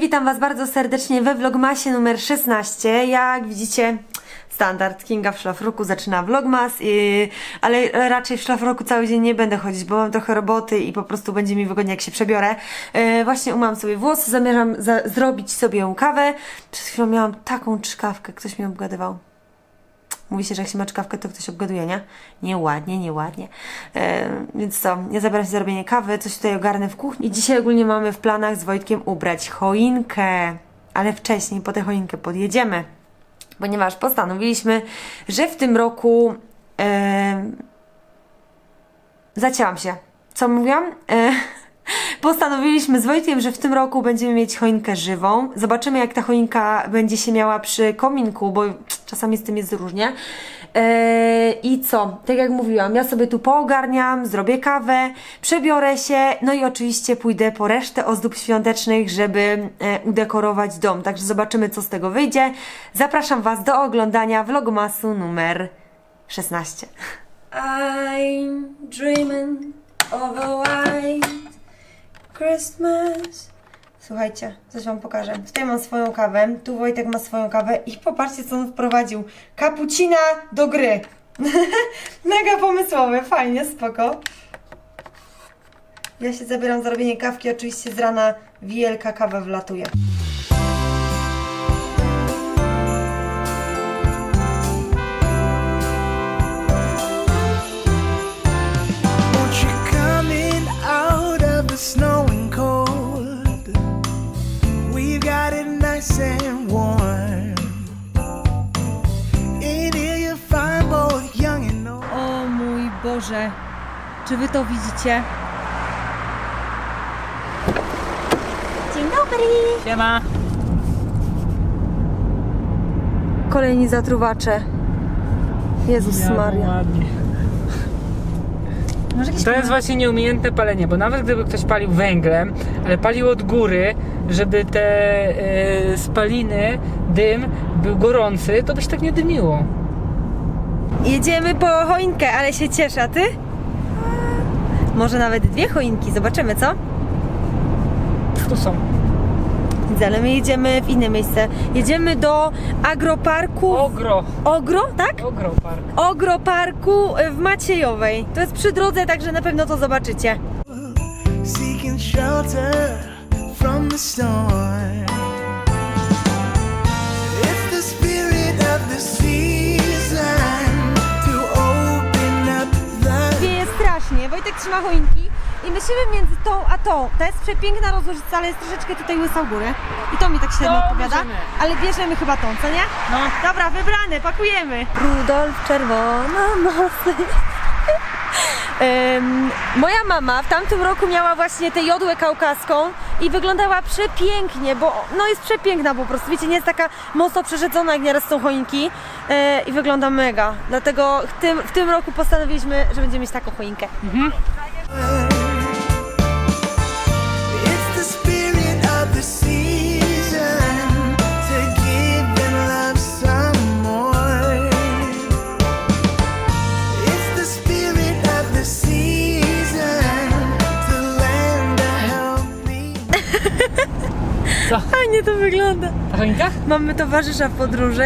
witam Was bardzo serdecznie we vlogmasie numer 16. Jak widzicie, standard Kinga w szlafroku zaczyna vlogmas, yy, ale raczej w szlafroku cały dzień nie będę chodzić, bo mam trochę roboty i po prostu będzie mi wygodnie jak się przebiorę. Yy, właśnie umyłam sobie włosy, zamierzam za- zrobić sobie kawę. Przed chwilą miałam taką czkawkę, ktoś mi obgadywał. Mówi się, że jak się ma czkawkę, to ktoś obgaduje, nie? Nieładnie, nieładnie. E, więc co, nie zabieram się za robienie kawy, coś tutaj ogarnę w kuchni. Dzisiaj ogólnie mamy w planach z Wojtkiem ubrać choinkę. Ale wcześniej po tę choinkę podjedziemy. Ponieważ postanowiliśmy, że w tym roku e, zacięłam się. Co mówiłam? E, Postanowiliśmy z Wojtkiem, że w tym roku będziemy mieć choinkę żywą. Zobaczymy, jak ta choinka będzie się miała przy kominku, bo czasami z tym jest różnie. Eee, I co? Tak jak mówiłam, ja sobie tu poogarniam, zrobię kawę, przebiorę się, no i oczywiście pójdę po resztę ozdób świątecznych, żeby e, udekorować dom. Także zobaczymy, co z tego wyjdzie. Zapraszam Was do oglądania vlogmasu numer 16. I'm dreaming of a white Christmas. Słuchajcie, coś Wam pokażę. Tutaj mam swoją kawę, tu Wojtek ma swoją kawę i popatrzcie, co on wprowadził. Kapucina do gry. Mega pomysłowe, fajnie, spoko. Ja się zabieram za robienie kawki, oczywiście z rana wielka kawa wlatuje. Czy Wy to widzicie? Dzień dobry! Siema. Kolejni zatruwacze. Jezus Maria. Może jakieś To jest właśnie nieumiejętne palenie, bo nawet gdyby ktoś palił węglem, ale palił od góry, żeby te e, spaliny, dym był gorący, to byś tak nie dymiło. Jedziemy po choinkę, ale się cieszę, a ty? Może nawet dwie choinki, zobaczymy, co? Tu są. Widzę, ale my jedziemy w inne miejsce. Jedziemy do agroparku. Ogro. Ogro, tak? Ogro park. Ogroparku w Maciejowej. To jest przy drodze, także na pewno to zobaczycie. Seeking shelter from the storm. Trzyma choinki i myślimy między tą a tą. Ta jest przepiękna rozłożyca, ale jest troszeczkę tutaj łysa w górę. I to mi tak średnio To odpowiada. bierzemy. Ale bierzemy chyba tą, co nie? No. Dobra, wybrane, pakujemy. Rudolf czerwona nosy. Moja mama w tamtym roku miała właśnie tę jodłę kaukaską i wyglądała przepięknie, bo no jest przepiękna po prostu, wiecie, nie jest taka mocno przerzedzona jak nieraz są choinki e, i wygląda mega. Dlatego w tym, w tym roku postanowiliśmy, że będziemy mieć taką choinkę. It's to wygląda. Ta choinka? Mamy towarzysza w podróży.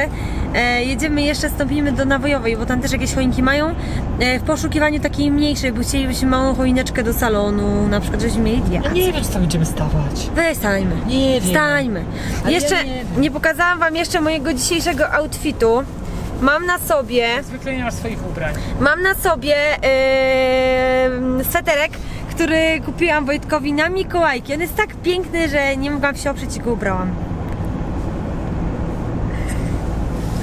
E, jedziemy jeszcze, stąpimy do Nawojowej, bo tam też jakieś choinki mają. E, w poszukiwaniu takiej mniejszej, bo chcielibyśmy małą choineczkę do salonu, na przykład, żebyśmy mieli dwie. Ja nie wiem, czy tam będziemy stawać. Weź stańmy. Nie wiem. Stańmy. Ale Jeszcze ja nie nie, pokazałam wam jeszcze mojego dzisiejszego outfitu. Mam na sobie, Zwykle nie masz swoich ubrań. mam na sobie yy, sweterek, który kupiłam Wojtkowi na Mikołajki. On jest tak piękny, że nie mogłam się oprzeć i go ubrałam.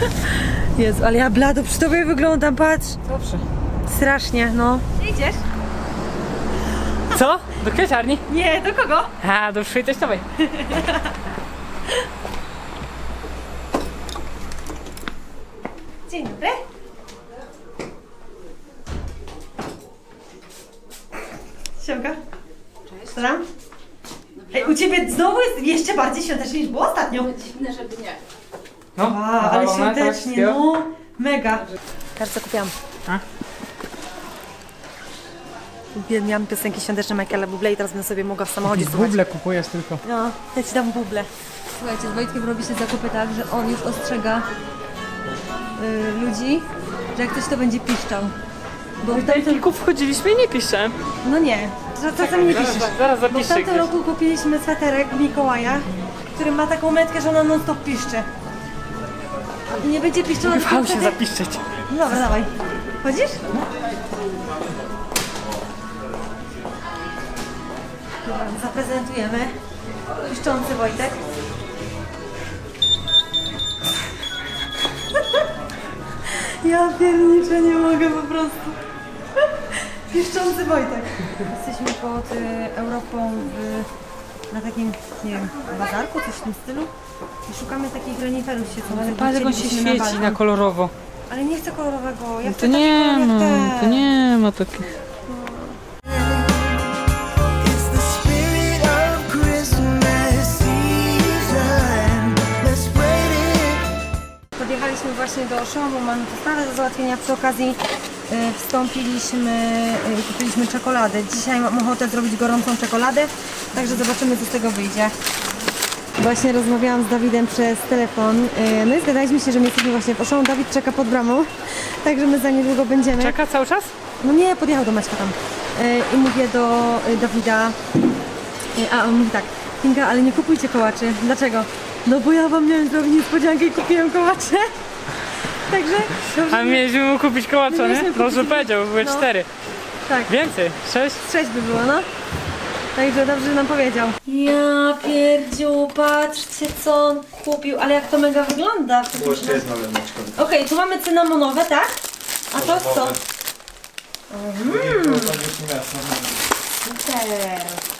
Jezu, ale ja blado przy tobie wyglądam, patrz. Dobrze. Strasznie, no. Idziesz? Co? Do kwieciarni? Nie, do kogo? A, do szyi teściowej. Dzień dobry. Siemka. Cześć. Tam? Ej, u Ciebie znowu jest jeszcze bardziej świątecznie niż było ostatnio. Dziwne, żeby nie. No, A, ale nawalone, tak, świątecznie, no. Mega. Teraz co kupiłam? A? Uwielbiam piosenki świąteczne Michaela Bublé i teraz bym sobie mogła w samochodzie słuchać. Buble kupujesz tylko. No, ja ci dam buble. Słuchajcie, z Wojtkiem robi się zakupy tak, że on już ostrzega y, ludzi, że jak coś to będzie piszczał. Bo w tamtym... Kilku wchodziliśmy i nie piszę. No nie, to czasami nie Zaraz- piszesz. zaraz Bo w zapiszę tamtym gdzieś. roku kupiliśmy sweterek Mikołaja, który ma taką metkę, że ona non stop piszczy. Nie będzie piszczała tylko hałsie wtedy- zapiszczeć. No dobra, dawaj. Chodzisz? Dobra, zaprezentujemy. Piszczący Wojtek. Ja pierniczę, nie mogę po prostu. Piszczący Wojtek. Jesteśmy pod y, Europą w, na takim, nie wiem, bazarku, coś w tym stylu. I szukamy takich reniferów świecących. Patrz jak on się Chcielibyśmy świeci balkon. na kolorowo. Ale nie chcę kolorowego. Ja To chcę nie takiego ma, jak to ten. nie ma takich. It's the spirit of Christmas season. Let's spread it. Podjechaliśmy właśnie do Szomu, mamy tu sprawę do załatwienia. Przy okazji y, wstąpiliśmy y, i kupiliśmy czekoladę. Dzisiaj mam ochotę zrobić gorącą czekoladę, także zobaczymy co z tego wyjdzie. Właśnie rozmawiałam z Dawidem przez telefon. y, No i zgadaliśmy się, że my jesteśmy właśnie w Oszą. Dawid czeka pod bramą, także my za niedługo będziemy. Czeka cały czas? No nie, podjechał do Maćka tam. Y, I mówię do y, Dawida, a on mówi tak, Kinga, ale nie kupujcie kołaczy. Dlaczego? No bo ja wam miałem zrobić niespodziankę i kupiłem kołacze. Także, dobrze, A mieliśmy mu kupić kołacza, nie? Mieliśmy Dobrze kupić- powiedział, były no. cztery. tak, Więcej, sześć? sześć by było, no. Także dobrze że nam powiedział. Ja pierdziu, patrzcie co on kupił, ale jak to mega wygląda. Jeszcze jedno lemeczko. Okej, tu mamy cynamonowe, tak? A to co? Mm. Super.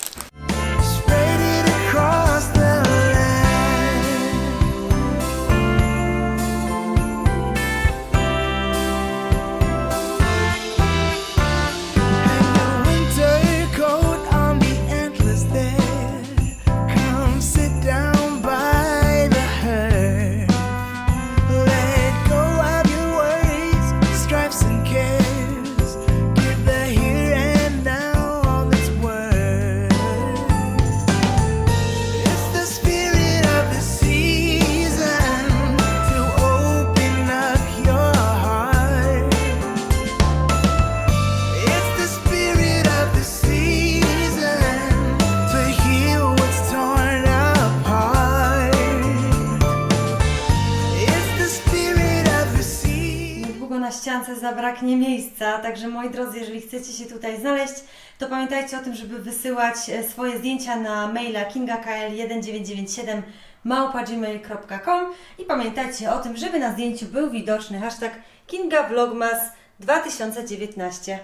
Zabraknie miejsca, także moi drodzy, jeżeli chcecie się tutaj znaleźć, to pamiętajcie o tym, żeby wysyłać e, swoje zdjęcia na maila kingakl1997 małpa.gmail.com i pamiętajcie o tym, żeby na zdjęciu był widoczny hashtag KingaVlogmas 2019.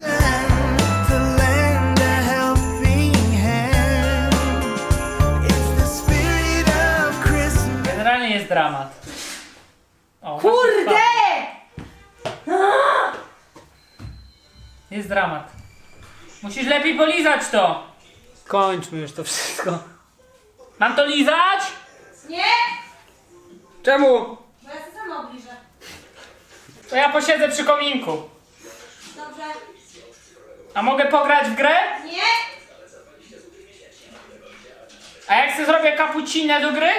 to lend a helping hand. It's the spirit of Christmas. Generalnie jest dramat. O, Kurde! Jest dramat. Musisz lepiej polizać to. Kończmy już to wszystko. Mam to lizać? Nie! Czemu? Bo ja się sama obliżę. To ja posiedzę przy kominku. Dobrze? A mogę pograć w grę? Nie! A jak sobie zrobię kapucinę do gry?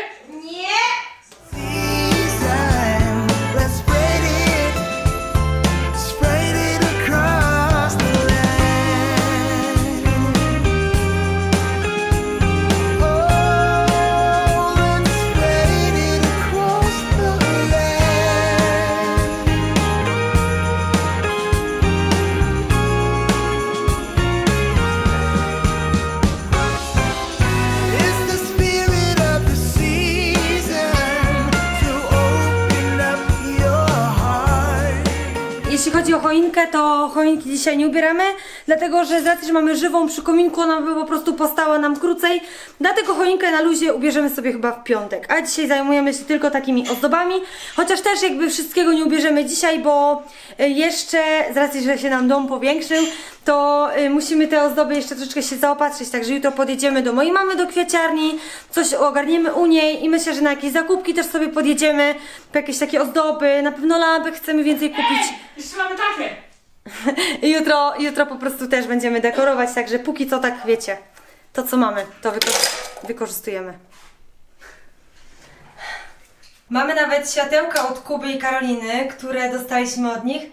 Choinkę, to choinki dzisiaj nie ubieramy, dlatego że z racji, że mamy żywą przy kominku, ona by po prostu postała nam krócej. Dlatego choinkę na luzie ubierzemy sobie chyba w piątek. A dzisiaj zajmujemy się tylko takimi ozdobami, chociaż też jakby wszystkiego nie ubierzemy dzisiaj, bo y, jeszcze z racji, że się nam dom powiększył, to y, musimy te ozdoby jeszcze troszeczkę się zaopatrzyć, także jutro podjedziemy do mojej mamy do kwieciarni, coś ogarniemy u niej i myślę, że na jakieś zakupki też sobie podjedziemy, po jakieś takie ozdoby, na pewno lampy chcemy więcej kupić. Jeszcze mamy takie. I jutro, jutro po prostu też będziemy dekorować, także póki co tak wiecie, to co mamy, to wyko- wykorzystujemy. Mamy nawet światełka od Kuby i Karoliny, które dostaliśmy od nich.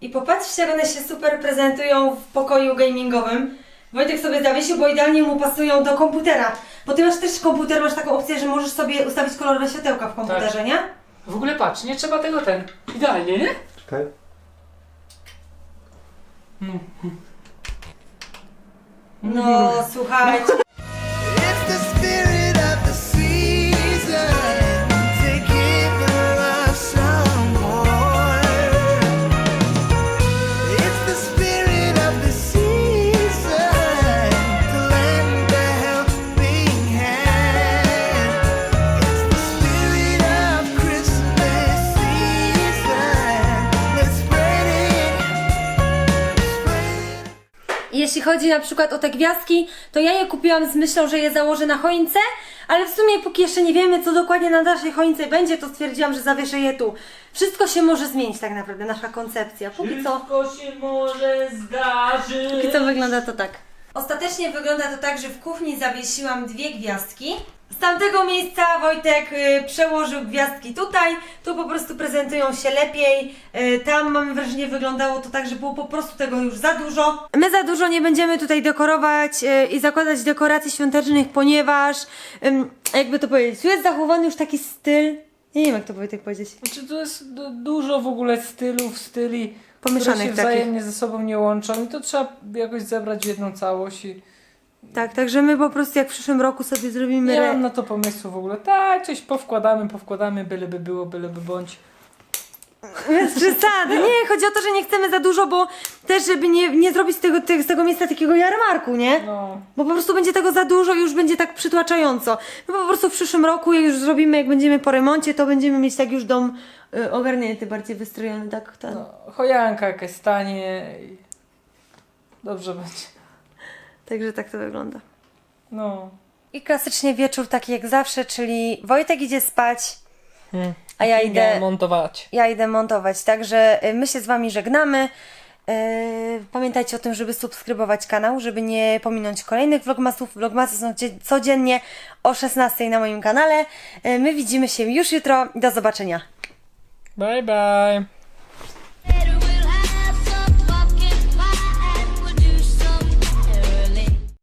I popatrzcie, jak one się super prezentują w pokoju gamingowym. Wojtek sobie zawiesił, bo idealnie mu pasują do komputera. Bo ty masz też komputer, masz taką opcję, że możesz sobie ustawić kolorowe światełka w komputerze, nie? W ogóle patrz, nie trzeba tego ten. Idealnie, nie? Czekaj. No, słuchajcie. Chodzi na przykład o te gwiazdki, to ja je kupiłam z myślą, że je założę na choince, ale w sumie póki jeszcze nie wiemy, co dokładnie na naszej choince będzie, to stwierdziłam, że zawieszę je tu. Wszystko się może zmienić tak naprawdę, nasza koncepcja. Póki co... Wszystko się może zdarzyć. Póki co wygląda to tak. Ostatecznie wygląda to tak, że w kuchni zawiesiłam dwie gwiazdki. Z tamtego miejsca Wojtek y, przełożył gwiazdki tutaj, tu po prostu prezentują się lepiej. Y, tam mam wrażenie wyglądało to tak, że było po prostu tego już za dużo. My za dużo nie będziemy tutaj dekorować y, i zakładać dekoracji świątecznych, ponieważ ym, jakby to powiedzieć, tu jest zachowany już taki styl. Nie wiem jak to Wojtek powiedzieć. Znaczy, to jest du- dużo w ogóle stylów, styli, Pomieszanych które się takich. wzajemnie ze sobą nie łączą i to trzeba jakoś zebrać w jedną całość i Tak, także my po prostu jak w przyszłym roku sobie zrobimy... nie re- mam na to pomysłu w ogóle. Tak, coś powkładamy, powkładamy, byleby było, byleby bądź. Bez przesady. Nie, chodzi o to, że nie chcemy za dużo, bo też, żeby nie, nie zrobić z tego, tych- z tego miejsca takiego jarmarku, nie? No, Bo po prostu będzie tego za dużo i już będzie tak przytłaczająco. My po prostu w przyszłym roku, jak już zrobimy, jak będziemy po remoncie, to będziemy mieć tak już dom y, ogarnięty, bardziej wystrojony, tak? tak. no chojanka jakaś stanie i dobrze będzie. Także tak to wygląda. No. I klasycznie wieczór taki jak zawsze, czyli Wojtek idzie spać, Hmm. a ja idę... montować. ja idę montować. Także y, my się z Wami żegnamy. Yy, Pamiętajcie o tym, żeby subskrybować kanał, żeby nie pominąć kolejnych vlogmasów. Vlogmasy są codziennie o 16 na moim kanale. Yy, My widzimy się już jutro. Do zobaczenia. Bye bye.